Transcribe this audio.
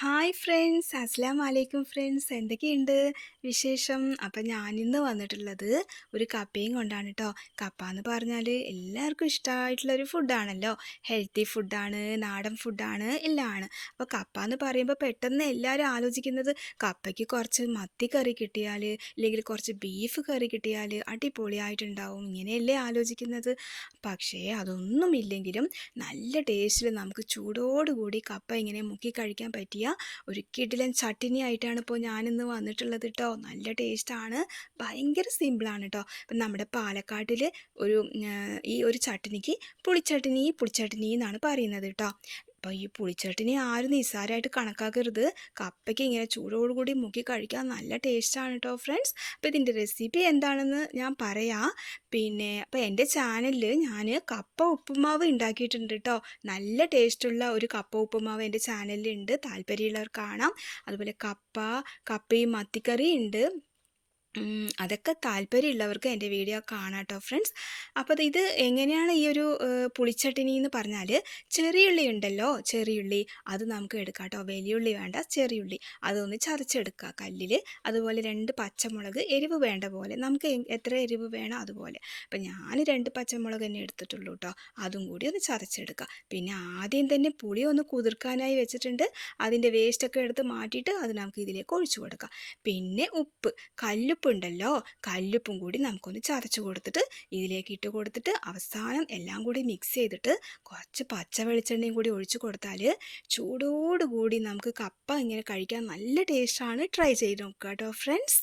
Hi friends അസ്സാം വലൈക്കും friends എന്തൊക്കെയുണ്ട് വിശേഷം? അപ്പം ഞാനിന്ന് വന്നിട്ടുള്ളത് ഒരു കപ്പയും കൊണ്ടാണ് കേട്ടോ കപ്പ എന്ന് പറഞ്ഞാൽ എല്ലാവർക്കും ഇഷ്ടമായിട്ടുള്ളൊരു ഫുഡാണല്ലോ ഹെൽത്തി ഫുഡാണ് നാടൻ ഫുഡാണ് എല്ലാമാണ് അപ്പോൾ കപ്പ എന്ന് പറയുമ്പോൾ പെട്ടെന്ന് എല്ലാവരും ആലോചിക്കുന്നത് കപ്പയ്ക്ക് കുറച്ച് മത്തി കറി കിട്ടിയാൽ അല്ലെങ്കിൽ കുറച്ച് ബീഫ് കറി കിട്ടിയാൽ അടിപൊളിയായിട്ടുണ്ടാവും. ഇങ്ങനെയല്ലേ ആലോചിക്കുന്നത്. പക്ഷേ അതൊന്നുമില്ലെങ്കിലും നല്ല ടേസ്റ്റിൽ നമുക്ക് ചൂടോടുകൂടി കപ്പ ഇങ്ങനെ മുക്കി കഴിക്കാൻ പറ്റിയ ഒരു കിടിലൻ ചട്ടിനി ആയിട്ടാണ് ഇപ്പോൾ ഞാനിന്ന് വന്നിട്ടുള്ളത് കേട്ടോ നല്ല ടേസ്റ്റാണ്. ഭയങ്കര സിമ്പിളാണ് കേട്ടോ ഇപ്പം നമ്മുടെ പാലക്കാട്ടിൽ ഒരു ഈ ഒരു ചട്ടിനിക്ക് പുളിച്ചട്ടിനി പുളിച്ചട്ടിനി എന്നാണ് പറയുന്നത് കേട്ടോ അപ്പോൾ ഈ പുളിച്ചട്ടിനെ ആരും നിസ്സാരമായിട്ട് കണക്കാക്കരുത്. കപ്പയ്ക്ക് ഇങ്ങനെ ചൂടോടുകൂടി മുക്കി കഴിക്കാൻ നല്ല ടേസ്റ്റാണ് കേട്ടോ ഫ്രണ്ട്സ് അപ്പോൾ ഇതിന്റെ റെസിപ്പി എന്താണെന്ന് ഞാൻ പറയാം. പിന്നെ അപ്പോൾ എന്റെ ചാനലിൽ ഞാൻ കപ്പ ഉപ്പുമാവ് ഉണ്ടാക്കിയിട്ടുണ്ട് കേട്ടോ നല്ല ടേസ്റ്റുള്ള ഒരു കപ്പ ഉപ്പുമാവ് എന്റെ ചാനലിലുണ്ട് താല്പര്യമുള്ളവർ കാണാം. അതുപോലെ കപ്പ കപ്പയും മത്തിക്കറി ഉണ്ട് അതൊക്കെ താല്പര്യമുള്ളവർക്ക് എന്റെ വീഡിയോ കാണാം കേട്ടോ ഫ്രണ്ട്സ്. അപ്പോൾ ഇത് എങ്ങനെയാണ് ഈ ഒരു പുളിച്ചട്ടിനി എന്ന് പറഞ്ഞാൽ ചെറിയുള്ളി ഉണ്ടല്ലോ ചെറിയുള്ളി അത് നമുക്ക് എടുക്കാം കേട്ടോ വലിയുള്ളി വേണ്ട ചെറിയുള്ളി അതൊന്ന് ചതച്ചെടുക്കുക കല്ലിൽ അതുപോലെ രണ്ട് പച്ചമുളക് എരിവ് വേണ്ട പോലെ. നമുക്ക് എത്ര എരിവ് വേണം അതുപോലെ. അപ്പം ഞാൻ രണ്ട് പച്ചമുളക് തന്നെ എടുത്തിട്ടുള്ളൂ കേട്ടോ അതും കൂടി ഒന്ന് ചതച്ചെടുക്കുക. പിന്നെ ആദ്യം തന്നെ പുളി ഒന്ന് കുതിർക്കാനായി വെച്ചിട്ടുണ്ട്. അതിന്റെ വേസ്റ്റൊക്കെ എടുത്ത് മാറ്റിയിട്ട് അത് നമുക്ക് ഇതിലേക്ക് ഒഴിച്ചു കൊടുക്കാം. പിന്നെ ഉപ്പ്. കല്ലുപ്പ് ഉണ്ടല്ലോ കല്ലുപ്പും കൂടി നമുക്കൊന്ന് ചതച്ച് കൊടുത്തിട്ട് ഇതിലേക്ക് ഇട്ട് കൊടുത്തിട്ട് അവസാനം എല്ലാം കൂടി മിക്സ് ചെയ്തിട്ട് കുറച്ച് പച്ച വെളിച്ചെണ്ണയും കൂടി ഒഴിച്ച് കൊടുത്താൽ ചൂടോടുകൂടി നമുക്ക് കപ്പ ഇങ്ങനെ കഴിക്കാൻ നല്ല ടേസ്റ്റാണ് ട്രൈ ചെയ്ത് നോക്കുക കേട്ടോ ഫ്രണ്ട്സ്